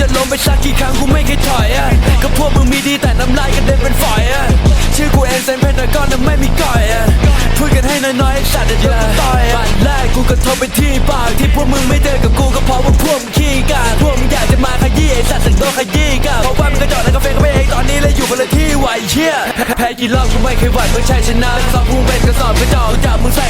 จะล้มไปสักกี่ครั้งกูไม่เคยถอยอะก็พวกมึงมีดีแต่น้ำลายกันเด็นเป็นฝอยอะชื่อกูเองเซนเพนตากอนนั้นไม่มีก่อยอะพูดกันให้น้อยๆไอ้สัตว์เดี๋ยวกูต่อยอะบันแรกกูก็โทรไปที่ปากที่พวกมึงไม่เดินกับกูก็เพราะว่าพวกมึงขี้กาดพวกมึงอยากจะมาขยี้ไอ้สัตว์สังโดนขยี้กันเพราะว่ามึงกระจอกแล้วก็เฟกไปเองตอนนี้เลยอยู่คนละที่ไหวเชี่ยแพ้กี่รอบกูไม่เคยหวั่นเมื่อชัยชนะสอบกูเป็นกระสอบกระจอกจับมึงใส่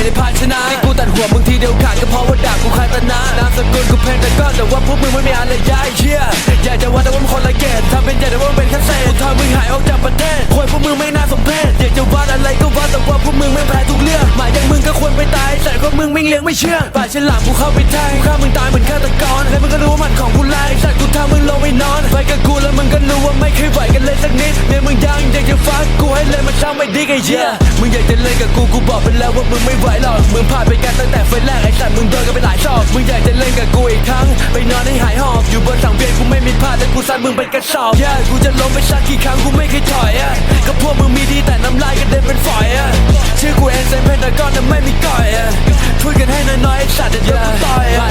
ว่าพวกมึงไม่มีอะไรย้ายเชี่ยอยากจะว่าแต่ว่ามึงคนละเกตทำเป็นใหญ่แต่ว่ามึงเป็นแค่เศษกูทำมึงหายออกจากประเทศควรพวกมึงไม่น่าสมเพชอยากจะว่าอะไรก็ว่าแต่ว่าพวกมึงไม่งแพ้ทุกเรื่องหมายอย่างมึงก็ควรไปตายแต่ก็มึงไม่งเลี้ยงไม่เชื่องป่าฉลามกูเข้าไปแทงกูฆ่ามึงตายเหมือนฆาตกรแล้วมึงก็รู้ว่ามันของกูไล่สัตว์กูทำมึงลงไปนอนไปกับกูแล้วมึงก็รู้ว่าไม่เคยไหวกันเลยสักนิดเนี่ยมึงยังอยากจะฟังกูให้เลยมันช่างไม่ดีไอ้เหี้ยมึงอยากจะเล่นกับกูกูบอกไปแล้วว่ามึงไม่ไหวหรอกมึงพลาดไปกันตั้งแต่เฟสแรกไอ้สัตว์มึงโดนกันไปหลายชอบมึงอยากจะเล่นกับกูอีกครั้ง กูซัดมึงเป็นกระสอบ yeah กูจะล้มไปสักกี่ครั้งกูไม่เคยถอยอะก็พวกมึงมีดีแต่น้ำลายกันเด็นเป็นฝอยอะชื่อกูเองเซนเพนตากอนแต่ไม่มีก่อยอะพูดกันให้น้อยๆไอ้สัตว์เดี๋ยวกูต่อยอะ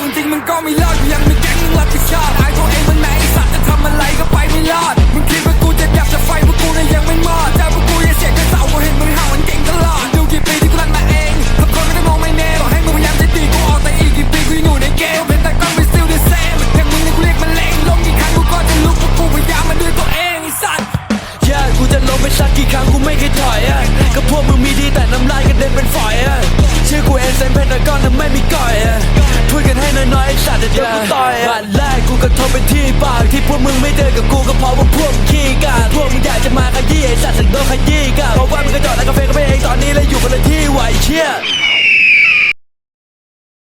จอคนจริงมึงก็ไม่รอดกูยังมีแก๊งมึงรับผิดชอบอายตัวเองมึงไหนไอสัตว์จะทำอะไรก็ไปไม่รอด มึงคิดว่ากูจะดับจะไฟพวกกูเนี่ยยังไม่มอดเจอพวกกูอย่าเสียกระเสากูเห็นมึงเห่ามันเก่งตลอดดูกี่ปีที่กูรันมาเองทุกคนไม่ได้มองไม่เน่ต่อให้มึงพยายามจะตีกูออกแต่อีกกี่ปีกูยังอยู่ในเกมเป็นแต่ก็ไม่ still the same อย่างมึงเนี่ยกูเรียกมันเลงลงกี่ครั้งกูก็จะลุกพรากูพยายามมาด้วยตัวเองไอ้สัตว์ yeah กูจะล้มไปสักกี่ครั้งกูไม่เคยถอยอะก็พวกมึงมีดีแต่น้ำลายกันเด็นเป็นฝอยอะชื่อกูเองเซนเพนตากอนนั้นไม่มีก่อยอะ น้อยๆไอ้สัตว์เดี๋ยวกูต่อยอะวันแรกกูก็โทรไปที่ปากที่พวกมึงไม่เดินกับกูก็เพราะว่าพวกมึงขี้กาดพวกมึงอยากจะมาขยี้ไอ้สัตว์สังโดนขยี้กันเพราะว่ามึงกระจอด